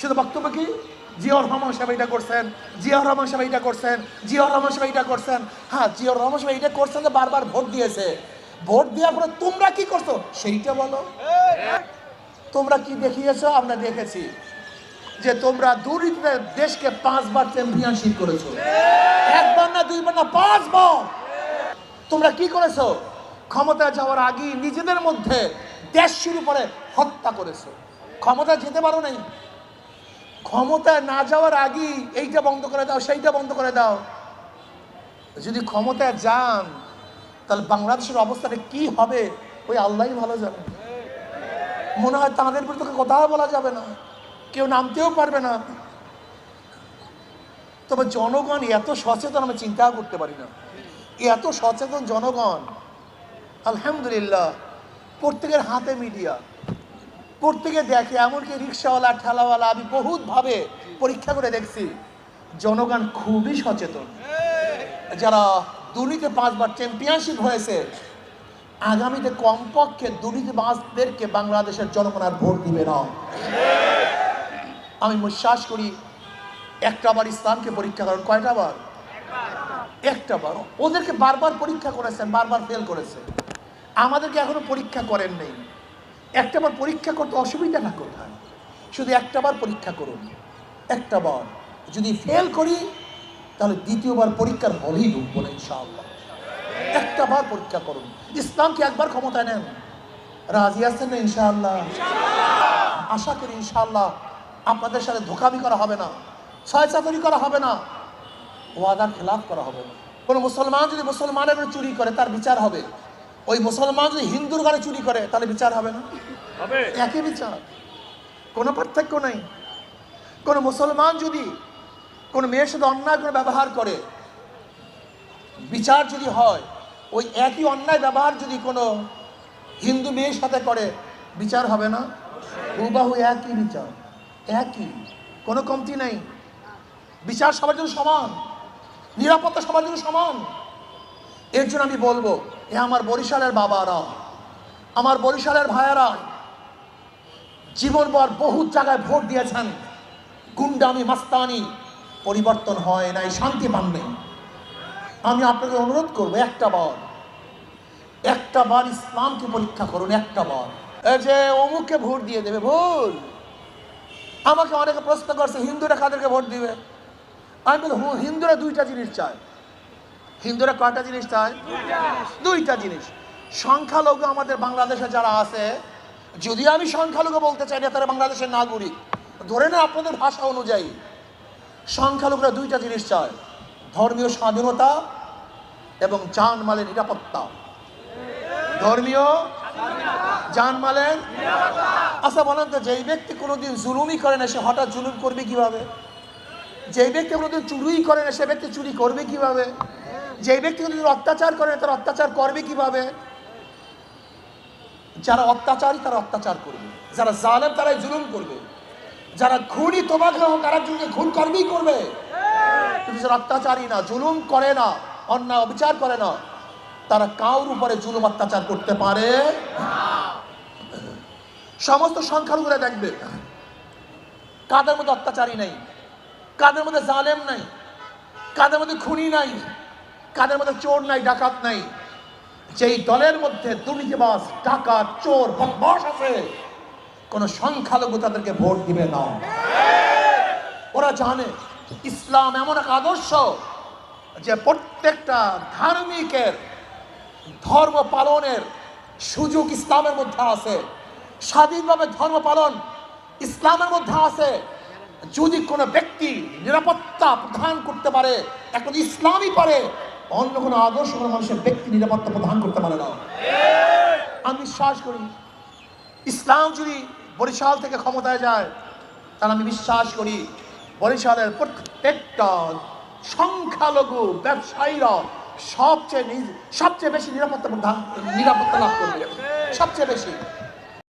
শুধু বক্তব্য কি? জিয়র রহমান সাহেব এটা করছেন জিয়র রহমান সাহেব এটা করছেন জিয়র রহমান সাহেব এটা করছেন। হ্যাঁ জিয়র রহমান সাহেব এটা করছেন যে বারবার ভোট দিয়েছে। ভোট দেওয়ার পরে তোমরা কি করছ? সেইটা বলো। তোমরা কি দেখিয়েছো? আমরা দেখেছি যে তোমরা দুর্নীতিতে দেশকে পাঁচবার চ্যাম্পিয়নশিপ করেছ। একবার না দুইবার না পাঁচবার। তোমরা কি করেছ? ক্ষমতা যাওয়ার আগে নিজেদের মধ্যে দেশ শুরু করে হত্যা করেছ। ক্ষমতা যেতে পারো নাই। ক্ষমতা না যাওয়ার আগেই এইটা বন্ধ করে দাও, সেইটা বন্ধ করে দাও। যদি ক্ষমতায় যান, তাহলে বাংলাদেশের অবস্থাটা কি হবে? ওই আল্লাহই ভালো জানে। মনে হয় তাদের বিরুদ্ধে কথাও বলা যাবে না। কেউ নামতেও পারবে না। তবে জনগণ এত সচেতন, আমি চিন্তাও করতে পারি না। এত সচেতন জনগণ, আলহামদুলিল্লাহ, প্রত্যেকের হাতে মিডিয়া। প্রত্যেকে দেখে, এমনকি রিক্সাওয়ালা, ঠেলাওয়ালা, আমি বহুতভাবে পরীক্ষা করে দেখছি, জনগণ খুবই সচেতন। যারা দুর্নীতি পাঁচবার চ্যাম্পিয়নশিপ হয়েছে, আগামীতে কমপক্ষে দুর্নীতিবাজদেরকে বাংলাদেশের জনগণ আর ভোট দিবে না। আমি বিশ্বাস করি, একটা বার ইসলামকে পরীক্ষা করেন, কয়টা বার? একটা বার। ওদেরকে বারবার পরীক্ষা করেছেন, বারবার ফেল করেছে। আমাদেরকে এখনও পরীক্ষা করেন নেই। একটা বার পরীক্ষা করতে অসুবিধা না কোথায়? শুধু একটা বার পরীক্ষা করুন। একটা বার যদি ফেল করি তাহলে দ্বিতীয়বার পরীক্ষার হলেই ঢুকবো না ইনশাআল্লাহ। একটা বার পরীক্ষা করুন। ইসলামকে একবার ক্ষমতায় নেন। রাজি আছেন না ইনশাআল্লাহ? আশা করি ইনশাআল্লাহ আপনাদের সাথে ধোকামি করা হবে না ছয় চাকরি করা হবে না ওয়াদার খেলাফ করা হবে না। কোনো মুসলমান যদি মুসলমানের চুরি করে তার বিচার হবে। ওই মুসলমান যদি হিন্দুর ঘরে চুরি করে তাহলে বিচার হবে না? হবে। একই বিচার। কোনো পার্থক্য নেই। কোনো মুসলমান যদি কোনো মেয়ের সাথে অন্যায় করে ব্যবহার করে বিচার যদি হয় ওই একই অন্যায় ব্যবহার যদি কোনো হিন্দু মেয়ের সাথে করে বিচার হবে না? হুবাহু একই বিচার। একই। কোনো কমতি নেই। বিচার সবার জন্য সমান। নিরাপত্তা সবার জন্য সমান। এর জন্য আমি বলব, এ আমার বরিশালের বাবারা, আমার বরিশালের ভাইয়েরা, জীবনভর বহু জায়গায় ভোট দিয়েছেন। গুন্ডামি, মাস্তানি, পরিবর্তন হয় নাই, শান্তি পান আমি আপনাকে অনুরোধ করব একটা বার একটা বার ইসলামকে পরীক্ষা করুন, একটা বার। এই যে অমুককে ভোট দিয়ে দেবে, ভুল। আমাকে অনেকে প্রশ্ন করছে, হিন্দুরা কাদেরকে ভোট দিবে? আমি বলি হিন্দুরা দুইটা জিনিস চায়। হিন্দুরা কয়টা জিনিস চায়? দুইটা জিনিস। সংখ্যালঘু আমাদের বাংলাদেশে যারা আছে, যদি আমি সংখ্যালঘু বলতে চাই না, তারা বাংলাদেশের নাগরিক। ধরে না আপনাদের ভাষা অনুযায়ী, সংখ্যালঘুরা দুইটা জিনিস চায়, ধর্মীয় স্বাধীনতা এবং জানমালের নিরাপত্তা। ধর্মীয় জানমালের আচ্ছা বলেন তো, যেই ব্যক্তি কোনোদিন জুলুমই করে না, সে হঠাৎ জুলুম করবে কীভাবে? যেই ব্যক্তি কোনোদিন চুরিই করে না, সে ব্যক্তি চুরি করবে কীভাবে? যেই ব্যক্তি কোনোদিন অত্যাচার করে, তার অত্যাচার করবে কীভাবে? যারা অত্যাচারী, তারা অত্যাচার করবে। যারা জালেম, তারাই জুলুম করবে। যারা খুনি, তোমাকে হোক, আরেকজনকে খুন করবেই করবে। কিন্তু যারা অত্যাচারী না, জুলুম করে না, অন্যায় অবিচার করে না, তারা কাউর উপরে জুলুম, অত্যাচার করতে পারে সমস্ত সংখ্যালঘুরা দেখবে। কাদের মধ্যে অত্যাচারী নাই? কাদের মধ্যে জালেম নাই? কাদের মধ্যে খুনি নাই? কাদের মধ্যে চোর নাই, ডাকাত নাই, যেই দলের মধ্যে দুর্নীতিবাস ডাকাত, চোর বদমাস আছে, কোন সংখ্যালঘু তাদেরকে ভোট দিবে না। ওরা জানে, ইসলাম এমন এক আদর্শ যে প্রত্যেকটা ধার্মিকের, ধর্ম পালনের সুযোগ ইসলামের মধ্যে আছে। স্বাধীনভাবে ধর্ম পালন ইসলামের মধ্যে আছে। যদি কোনো ব্যক্তি নিরাপত্তা প্রদান করতে পারে, এখন ইসলামই পারে অন্য কোনো আদর্শ কোনো মানুষের ব্যক্তি নিরাপত্তা প্রদান করতে পারে না। আমি বিশ্বাস করি, ইসলাম যদি বরিশাল থেকে ক্ষমতায় যায়, তাহলে আমি বিশ্বাস করি বরিশালের প্রত্যেকটা সংখ্যালঘু ব্যবসায়ীরা সবচেয়ে সবচেয়ে বেশি নিরাপত্তা নিরাপত্তা লাভ করবে। সবচেয়ে বেশি।